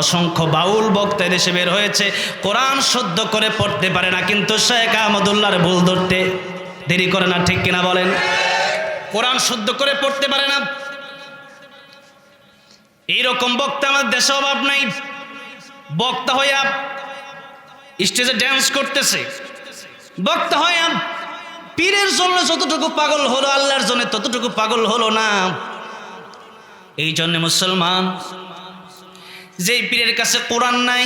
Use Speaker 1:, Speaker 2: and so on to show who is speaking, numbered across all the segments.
Speaker 1: অসংখ্য বাউল বক্তা দেশে বের হয়েছে। কোরআন শুদ্ধ করে পড়তে পারে না, কিন্তু শেখ আহমদুল্লাহর ভুল ধরতে দেরি করে না, ঠিক কিনা বলেন? কোরআন শুদ্ধ করে পড়তে পারে না। এইরকম বক্তা আমাদের দেশে অভাব নাই। বক্তা হইয়া স্টেজে ড্যান্স করতেছে। বক্তা হইয়া পীরের জন্য যতটুকু পাগল হলো, আল্লাহর জন্য ততটুকু পাগল হলো না। এই জন্য মুসলমান যেই পীরের কাছে কোরআন নাই,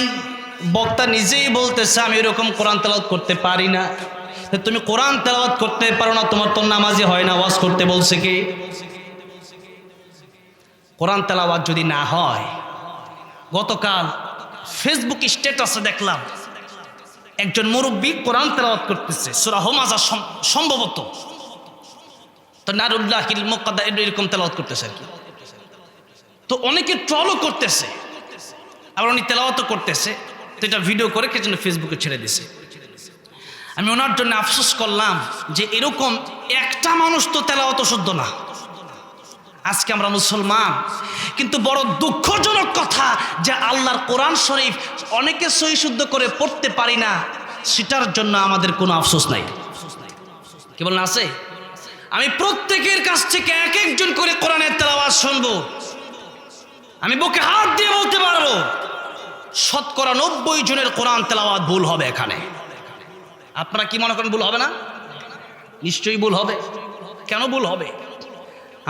Speaker 1: বক্তা নিজেই বলতেছে, আমি এরকম কোরআন তেলাওয়াত করতে পারি না। তুমি কোরআন তেলাওয়াত করতে পারো না, তোমার তো নামাজি হয় না, ওয়াজ করতে বলছে কি? কোরআন তেলাওয়াত যদি না হয়, গতকাল ফেসবুক স্ট্যাটাসে দেখলাম, একজন মুরব্বী কোরআন তেলাওয়াত করতেছে, সুরা সম্ভবত। তো নারুল্লাহ মোকাদ্দা এরকম তেলাওয়াত করতেছে আর কি। তো অনেকে ট্রলও করতেছে। আবার উনি তেলাওয়াতও করতেছে। তো এটা ভিডিও করে কে জন্য ফেসবুকে ছেড়ে দিছে? আমি ওনার জন্য আফসোস করলাম যে এরকম একটা মানুষ তো তেলাওয়াত শুদ্ধ না। আজকে আমরা মুসলমান। কিন্তু বড় দুঃখজনক কথা যে আল্লাহর কোরআন শরীফ অনেকে সহি শুদ্ধ করে পড়তে পারি না, সেটার জন্য আমাদের কোনো আফসোস নাই। কি বলেন আছে? আমি প্রত্যেকের কাছ থেকে এক একজন করে কোরআনের তেলাওয়াত শুনব। আমি বুকে হাত দিয়ে বলতে পারব। শতকরা নব্বই জনের কোরআন তেলাওয়াত ভুল হবে এখানে। আপনারা কি মনে করেন ভুল হবে না? নিশ্চয়ই ভুল হবে। কেন ভুল হবে?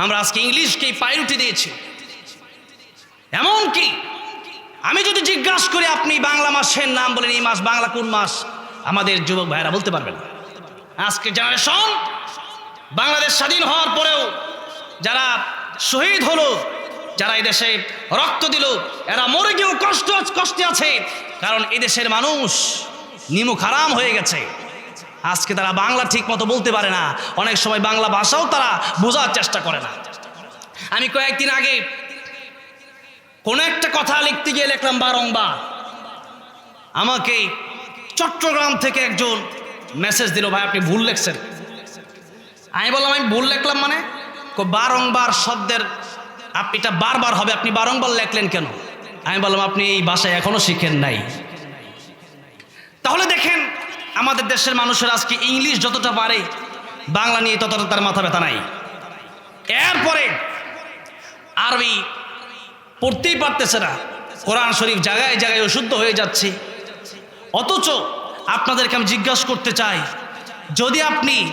Speaker 1: আমরা আজকে ইংলিশকেই পাইরুটি দিয়েছি। এমন কি আমি যদি জিজ্ঞাসা করি, আপনি বাংলা মাসের নাম বলেন, এই মাস বাংলা কোন মাস? আমাদের যুবক ভাইরা বলতে পারবেন। আজকে জেনারেশন বাংলাদেশ স্বাধীন হওয়ার পরেও যারা শহীদ হলো যারা এই দেশে রক্ত দিল, এরা মরে গিয়েও কষ্ট কষ্টে আছে। কারণ এই দেশের মানুষ নিমুখ হারাম হয়ে গেছে। আজকে তারা বাংলা ঠিক মতো বলতে পারে না। অনেক সময় বাংলা ভাষাও তারা বোঝার চেষ্টা করে না। আমি কয়েকদিন আগে কোনো একটা কথা লিখতে গিয়ে লিখলাম বারংবার। আমাকে চট্টগ্রাম থেকে একজন মেসেজ দিল, ভাই, আপনি ভুল লেখছেন। আমি বললাম, আমি ভুল লিখলাম মানে? বারংবার শব্দের আপনি এটা বারবার হবে, আপনি বারংবার লেখলেন কেন? আমি বললাম, আপনি এই ভাষায় এখনও শিখেন নাই। তাহলে দেখেন, আমাদের দেশের মানুষের আজকে ইংলিশ যতটা পারে, বাংলা নিয়ে ততটা তার মাথা ব্যথা নাই। এরপরে আরবি পড়তেই পারতেছে না। কোরআন শরীফ জায়গায় জায়গায় অশুদ্ধ হয়ে যাচ্ছে। অথচ আপনাদেরকে আমি জিজ্ঞাসা করতে চাই, যদি আপনি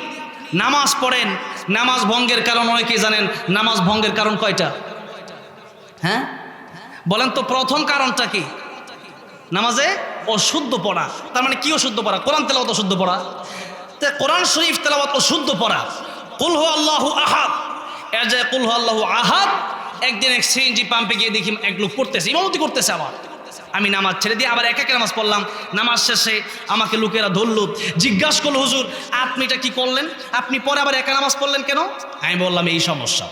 Speaker 1: নামাজ পড়েন নামাজ ভঙ্গের কারণ অনেকেই জানেন, নামাজ ভঙ্গের কারণ কয়টা? হ্যাঁ? বলেন তো প্রথম কারণটা কি? নামাজে অশুদ্ধ পড়া। তার মানে কি অশুদ্ধ পড়া? কোরআন তেলাওয়াত অশুদ্ধ পড়া? তা কোরআন শরীফ তেলাওয়াত অশুদ্ধ পড়া। কুলহ আল্লাহ আহাদ। এর যে কুলহ আল্লাহ আহাদ। একদিন এক সিএনজি পাম্পে গিয়ে দেখি এক লোক পড়তেছে, ইমামতি করতেছে আবার। আমি নামাজ ছেড়ে দিয়ে আবার এক একে নামাজ পড়লাম। নামাজ শেষে আমাকে লোকেরা ধরল। জিজ্ঞাসা করল, হুজুর, আপনি এটা কি করলেন? আপনি পরে আবার একা নামাজ পড়লেন কেন? আমি বললাম, এই সমস্যা।